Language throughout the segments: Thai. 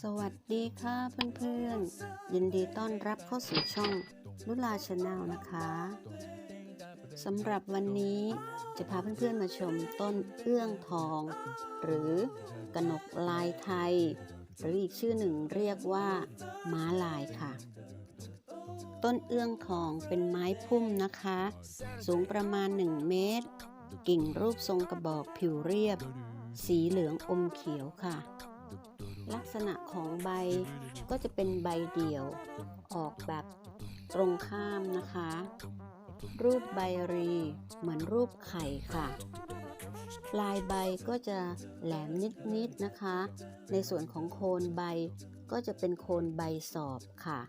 สวัสดีค่ะเพื่อนๆ ยินดีต้อนรับเข้าสู่ช่องลุลาชาแนลนะคะสำหรับวันนี้จะพาเพื่อนๆมาชมต้นเอื้องทอง หรือกนกลายไทย หรืออีกชื่อหนึ่งเรียกว่าม้าลายค่ะ ต้นเอื้องทองเป็นไม้พุ่มนะคะ สูงประมาณ 1 เมตร กิ่งรูปทรงกระบอกผิวเรียบ สีเหลืองอมเขียวค่ะ ลักษณะของใบก็จะเป็นใบเดี่ยว ออกแบบตรงข้ามนะคะ รูปใบรีเหมือนรูปไข่ค่ะ ปลายใบก็จะแหลมนิดๆนะคะ ในส่วนของโคนใบก็จะเป็นโคนใบสอบค่ะ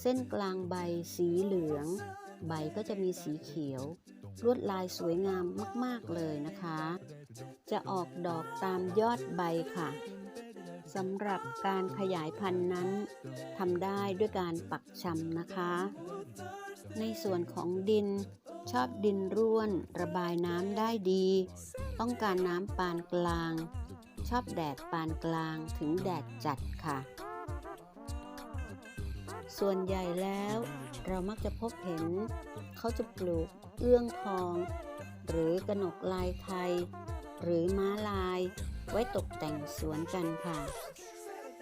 เส้นกลางใบสีเหลือง ใบก็จะมีสีเขียว ลวดลายสวยงามมาก ๆ เลยนะคะ จะออกดอกตามยอดใบค่ะ สำหรับการขยายพันธุ์นั้นทำได้ด้วยการปักชำนะคะ ในส่วนของดินชอบดินร่วน ระบายน้ำได้ดี ต้องการน้ำปานกลาง ชอบแดดปานกลางถึงแดดจัดค่ะ ส่วนใหญ่แล้วเรามักจะพบเห็น เขาจะปลูกเอื้องทอง หรือกระหนกลายไทย หรือม้าลาย ไว้ตกแต่งสวนกันค่ะ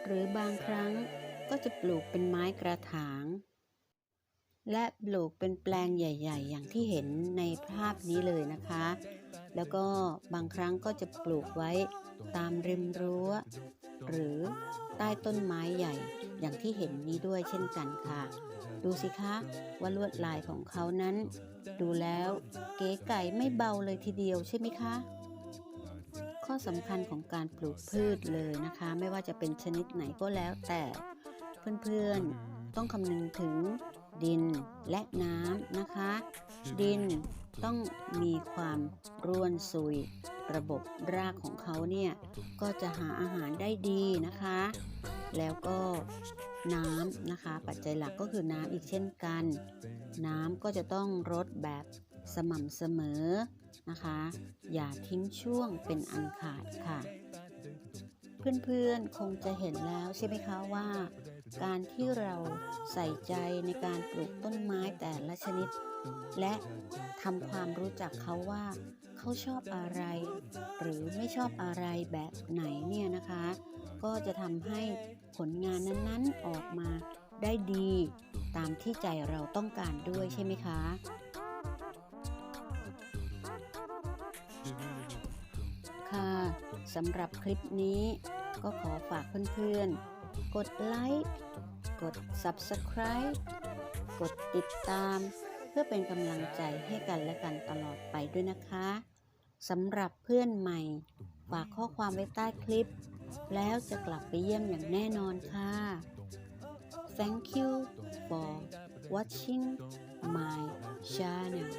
หรือบางครั้งก็จะปลูกเป็นไม้กระถาง และปลูกเป็นแปลงใหญ่ ๆ อย่างที่เห็นในภาพนี้เลยนะคะ แล้วก็บางครั้งก็จะปลูกไว้ตามริมรั้ว หรือใต้ต้นไม้ใหญ่อย่างที่เห็นนี้ด้วยเช่นกันค่ะ ดูสิคะว่าลวดลายของเขานั้น ดูแล้วเก๋ไก่ไม่เบาเลยทีเดียวใช่ไหมคะ ข้อสำคัญของการปลูกพืชเลยนะคะ ไม่ว่าจะเป็นชนิดไหนก็แล้วแต่เพื่อนๆต้องคำนึงถึงดินและน้ำนะคะ ดินต้องมีความร่วนซุย ระบบรากของเขาเนี่ยก็จะหาอาหารได้ดีนะคะ แล้วก็น้ำนะคะ ปัจจัยหลักก็คือน้ำอีกเช่นกัน น้ำก็จะต้องรดแบบสม่ำเสมอ นะคะ อย่าทิ้งช่วงเป็นอันขาดค่ะ เพื่อนๆคงจะเห็นแล้วใช่ไหมคะว่า การที่เราใส่ใจในการปลูกต้นไม้แต่ละชนิด และทำความรู้จักเขาว่าเขาชอบอะไร หรือไม่ชอบอะไรแบบไหนเนี่ยนะคะ ก็จะทำให้ผลงานนั้นๆออกมาได้ดีตามที่ใจเราต้องการด้วยใช่ไหมคะค่ะ สำหรับคลิปนี้ ก็ขอฝากเพื่อนๆ กดไลค์กด Subscribe กดติดตาม เพื่อเป็นกำลังใจให้กันและกันตลอดไปด้วยนะคะสำหรับเพื่อนใหม่ ฝากข้อความไว้ใต้คลิป แล้วจะกลับไปเยี่ยมอย่างแน่นอนค่ะ Thank you for watching my channel